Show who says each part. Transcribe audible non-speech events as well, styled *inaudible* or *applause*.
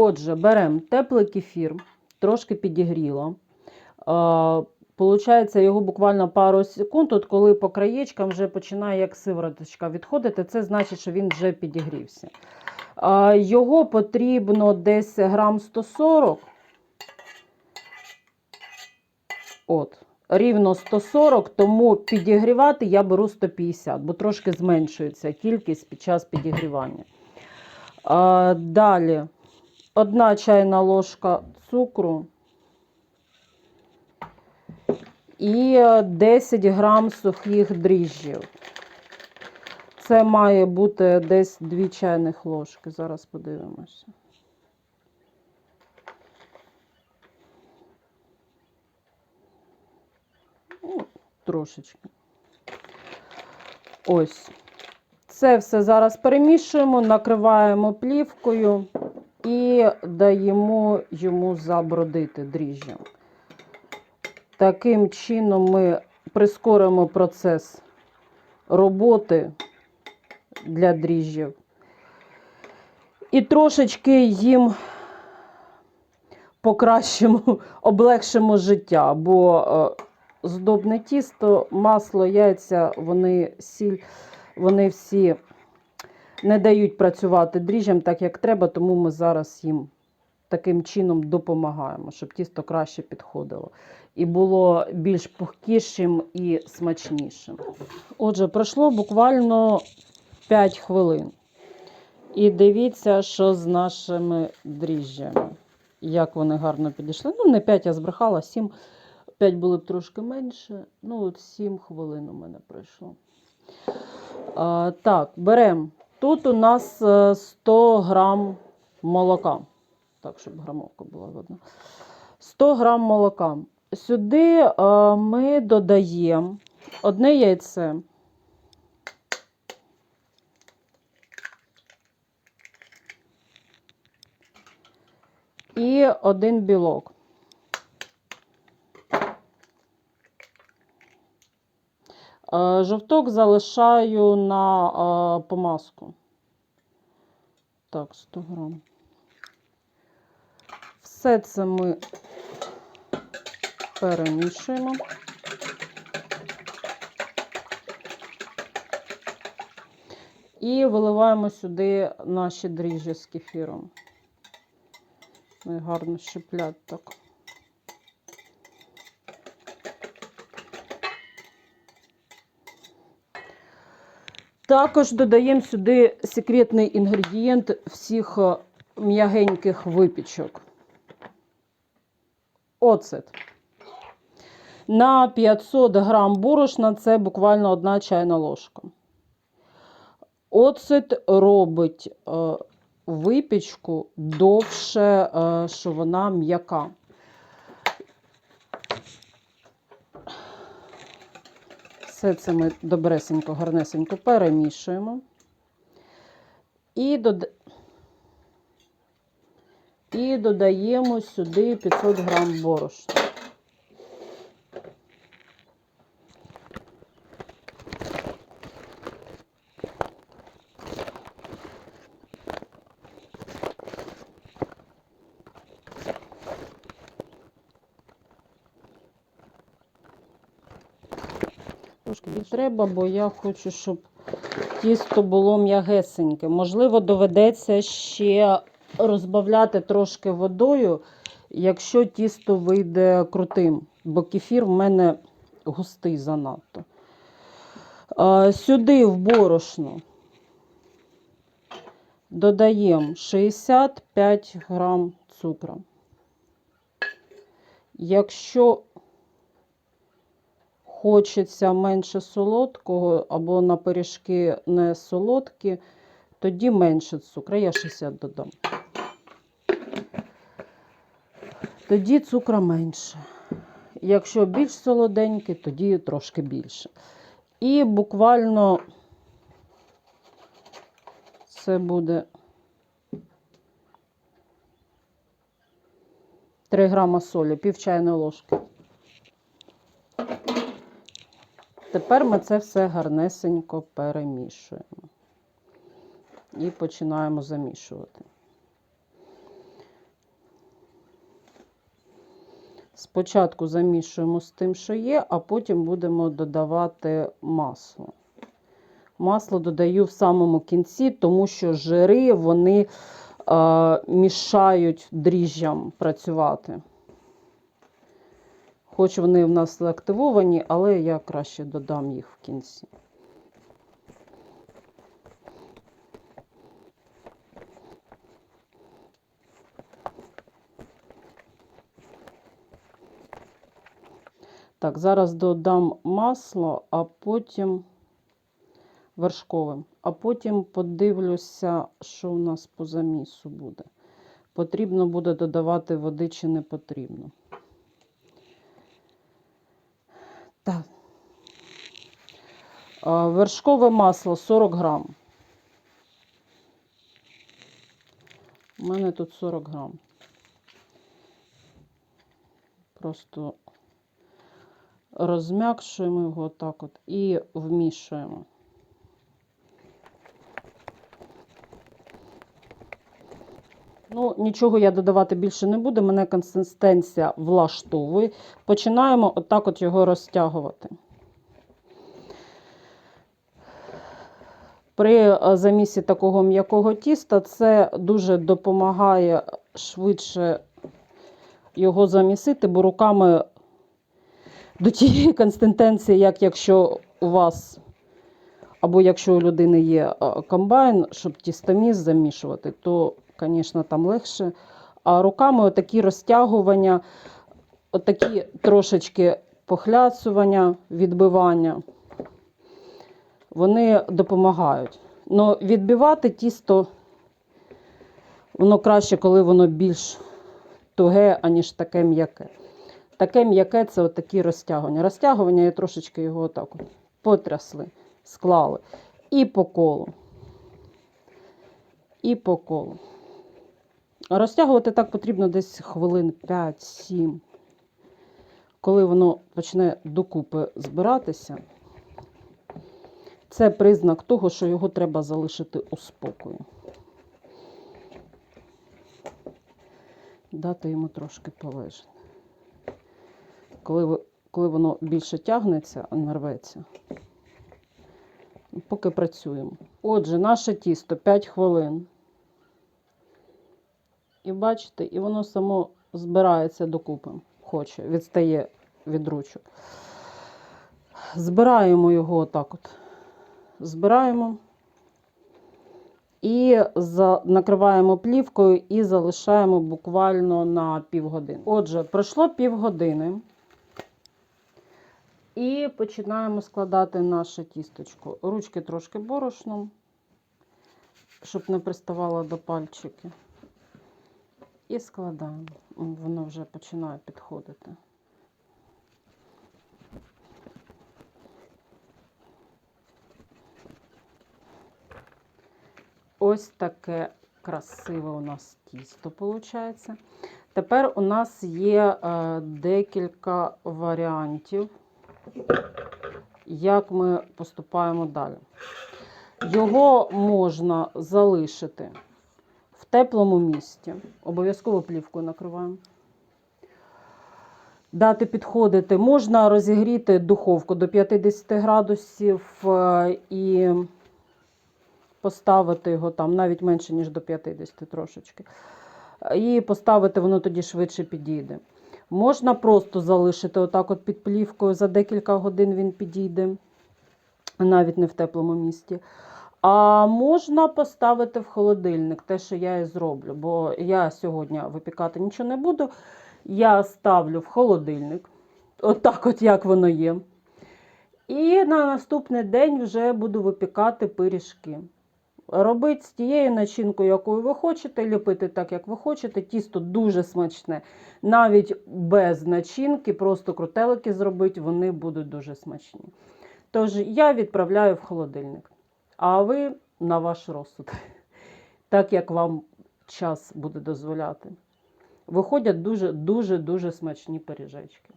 Speaker 1: Отже, беремо теплий кефір, трошки підігріло. Е, Получається, його буквально пару секунд, от коли по краєчкам вже починає як сивороточка відходити, це значить, що він вже підігрівся. Е, Його потрібно десь грам 140. От, рівно 140, тому підігрівати я беру 150, бо трошки зменшується кількість під час підігрівання. Далі одна чайна ложка цукру і 10 грам сухих дріжджів. Це має бути десь 2 чайних ложки. Зараз подивимося. Ну, трошечки. Ось. Це все зараз перемішуємо, накриваємо плівкою і даємо йому забродити дріжджям. Таким чином ми прискоримо процес роботи для дріжджів. І трошечки їм покращимо, *laughs* облегшимо життя, бо е, здобне тісто, масло, яйця, вони сіль, вони всі не дають працювати дріжджам так, як треба, тому ми зараз їм таким чином допомагаємо, щоб тісто краще підходило і було більш пухкішим і смачнішим. Отже, пройшло буквально 5 хвилин. І дивіться, що з нашими дріжджами. Як вони гарно підійшли. Ну, не 5 я збрехала, 7. 5 були б трошки менше. Ну, от 7 хвилин у мене пройшло. А, так, беремо. Тут у нас е, 100 грам молока. Так, щоб грамовка була видно. 100 грам молока. Сюди е, ми додаємо одне яйце. І один білок. Е, Жовток залишаю на е, помазку. Так, 100 грам. Все це ми перемішуємо. І виливаємо сюди наші дріжджі з кефіром. Вони гарно щеплять так. Також додаємо сюди секретний інгредієнт всіх е, м'ягеньких випічок. Оцет. На 500 грам борошна це буквально одна чайна ложка. Оцет робить е, випічку довше, е, що вона м'яка. Все це ми добресенько, гарнесенько перемішуємо. І, дод... і додаємо сюди 500 грам борошна. Більше треба, бо я хочу, щоб тісто було м'ягесеньке. Можливо, доведеться ще розбавляти трошки водою, якщо тісто вийде крутим, бо кефір в мене густий занадто. Сюди в борошно додаємо 65 грам цукру. Якщо хочеться менше солодкого або на пиріжки не солодкі, тоді менше цукру. Я 60 додам. Тоді цукра менше. Якщо більш солоденький, тоді трошки більше. І буквально це буде 3 грама солі, пів чайної ложки. Тепер ми це все гарнесенько перемішуємо і починаємо замішувати. Спочатку замішуємо з тим, що є, а потім будемо додавати масло. Масло додаю в самому кінці, тому що жири вони е, мішають дріжджам працювати. Хоч вони в нас активовані, але я краще додам їх в кінці. Так, зараз додам масло, а потім вершковим. А потім подивлюся, що у нас по замісу буде. Потрібно буде додавати води чи не потрібно. Так. Вершкове масло 40 грам. У мене тут 40 грам. Просто розм'якшуємо його так от і вмішуємо. Ну, нічого я додавати більше не буду, мене консистенція влаштовує. Починаємо отак от його розтягувати. При е, замісі такого м'якого тіста це дуже допомагає швидше його замісити, бо руками до тієї консистенції, як якщо у вас, або якщо у людини є е, комбайн, щоб тістоміс замішувати, то, звісно, там легше. А руками отакі розтягування, отакі трошечки похляцування, відбивання, вони допомагають. Но відбивати тісто, воно краще, коли воно більш туге, аніж таке м'яке. Таке м'яке це отакі розтягування. Розтягування я трошечки його отак от потрясли, склали. І по колу. І по колу. Розтягувати так потрібно десь хвилин 5-7. Коли воно почне докупи збиратися, це признак того, що його треба залишити у спокою. Дати йому трошки полежати коли, коли воно більше тягнеться, а не рветься. Поки працюємо. Отже, наше тісто 5 хвилин. І бачите, і воно само збирається докупи. Хоче, відстає від ручок. Збираємо його отак от. Збираємо. І накриваємо плівкою і залишаємо буквально на півгодини. Отже, пройшло півгодини. І починаємо складати наше тісточко. Ручки трошки борошном, щоб не приставало до пальчиків. І складаємо. Воно вже починає підходити. Ось таке красиве у нас тісто виходить. Тепер у нас є е, декілька варіантів як ми поступаємо далі. Його можна залишити теплому місці. Обов'язково плівкою накриваємо. Дати підходити. Можна розігріти духовку до 50 градусів е, і поставити його там навіть менше, ніж до 50 трошечки. І поставити воно тоді швидше підійде. Можна просто залишити отак от під плівкою, за декілька годин він підійде, навіть не в теплому місті. А можна поставити в холодильник, те, що я і зроблю, бо я сьогодні випікати нічого не буду. Я ставлю в холодильник, отак от як воно є. І на наступний день вже буду випікати пиріжки. Робити з тією начинкою, якою ви хочете, ліпити так, як ви хочете. Тісто дуже смачне. Навіть без начинки, просто крутелики зробити, вони будуть дуже смачні. Тож я відправляю в холодильник. А ви на ваш розсуд, *laughs* так як вам час буде дозволяти. Виходять дуже-дуже дуже смачні пиріжечки.